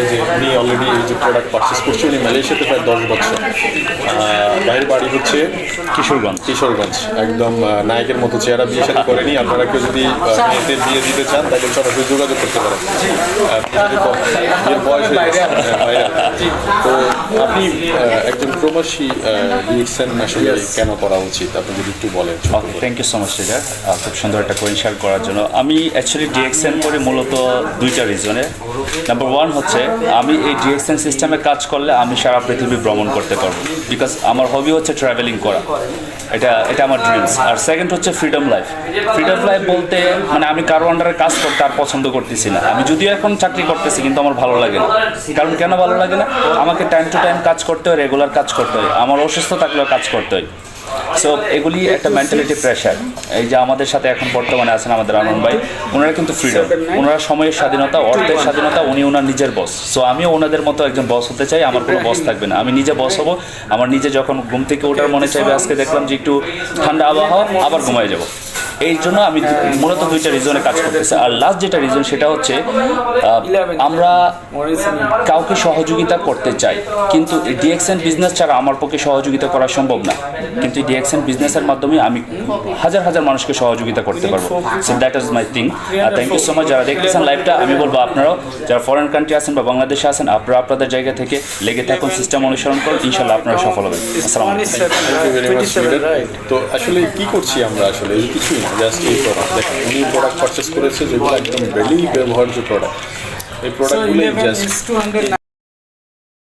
এই যে উনি অলরেডি এই যে প্রোডাক্ট পারচেস করছে উনি মালয়েশিয়াতে প্রায় দশ বছর। ভাইয়ের বাড়ি হচ্ছে কিশোরগঞ্জ। কিশোরগঞ্জ। একদম নায়কের মতো চেহারা বিয়ে শাদী করেনি। আপনারা কেউ যদি মেয়েতে বিয়ে দিতে চান তাহলে সরাসরি যোগাযোগ করতে পারেন। বিয়ের বয়স হয়ে গেছে, তো আপনি একজন প্রবাসী ডিএক্সএন আসলে কেন করা উচিত? আপনি যদি একটু বলেন। থ্যাংক ইউ সো মাচ রিজার খুব সুন্দর একটা কোয়েন শেয়ার করার জন্য। আমি অ্যাকচুয়ালি ডিএক্সএন করি মূলত দুইটা রিজনে নাম্বার ওয়ান হচ্ছে আমি এই ডিএক্সএন সিস্টেমে কাজ করলে আমি সারা পৃথিবী ভ্রমণ করতে পারব। বিকজ আমার হবি হচ্ছে ট্রাভেলিং করা। এটা এটা আমার ড্রিমস আর সেকেন্ড হচ্ছে ফ্রিডম লাইফ ফ্রিডম লাইফ বলতে মানে আমি কারও আন্ডারে কাজ করতে আর পছন্দ করতেছি না। আমি যদিও এখন চাকরি করতেছি, কিন্তু আমার ভালো লাগে না। কারণ কেন ভালো লাগে না? আমাকে টাইম টু টাইম কাজ করতে হয় রেগুলার কাজ করতে হয়। আমার অসুস্থ থাকলেও কাজ করতে হয়। সো এগুলি একটা মেন্টালিটি প্রেশার এই যে আমাদের সাথে এখন বর্তমানে আছেন আমাদের আনন্দ ভাই, ওনারা কিন্তু ফ্রিডম ওনারা সময়ের স্বাধীনতা, অর্থের স্বাধীনতা, উনি ওনার নিজের বস সো আমিও ওনাদের মতো একজন বস হতে চাই, আমার কোনো বস থাকবে না। আমি নিজে বস হব, আমার নিজে যখন ঘুম থেকে ওঠার মনে চাইবে, আজকে দেখলাম যে একটু ঠান্ডা আবহাওয়া, আবার ঘুমায় যাব। এই জন্য আমি মূলত দুইটা রিজনে কাজ করতেছি। আর লাস্ট যেটা রিজন সেটা হচ্ছে আহ, আমরা কাউকে সহযোগিতা করতে চাই কিন্তু ডিএক্সএন বিজনেস ছাড়া আমার পক্ষে সহযোগিতা করা সম্ভব না। কিন্তু ডিএক্সএন বিজনেসের মাধ্যমে আমি হাজার হাজার মানুষকে সহযোগিতা করতে পারব। So that is my thing thank you so much যারা দেখতেছেন লাইভটা আমি বলব আপনারাও যারা ফরেন কান্ট্রি আছেন বা বাংলাদেশে আছেন আপনারা আপনাদের জায়গা থেকে লেগে থাকুন সিস্টেম অনুসরণ করুন ইনশাল্লাহ আপনারা সফল হবেন। আসসালামু আলাইকুম. তো আসলে কি করছি আমরা আসলে? কিছুই জাস্ট এই প্রোডাক্ট দেখেন উনি প্রোডাক্ট পারচেস করেছে যেগুলো একদম ডেলি ব্যবহার্য প্রোডাক্ট এই So প্রোডাক্টগুলোই 11 জাস্ট is 209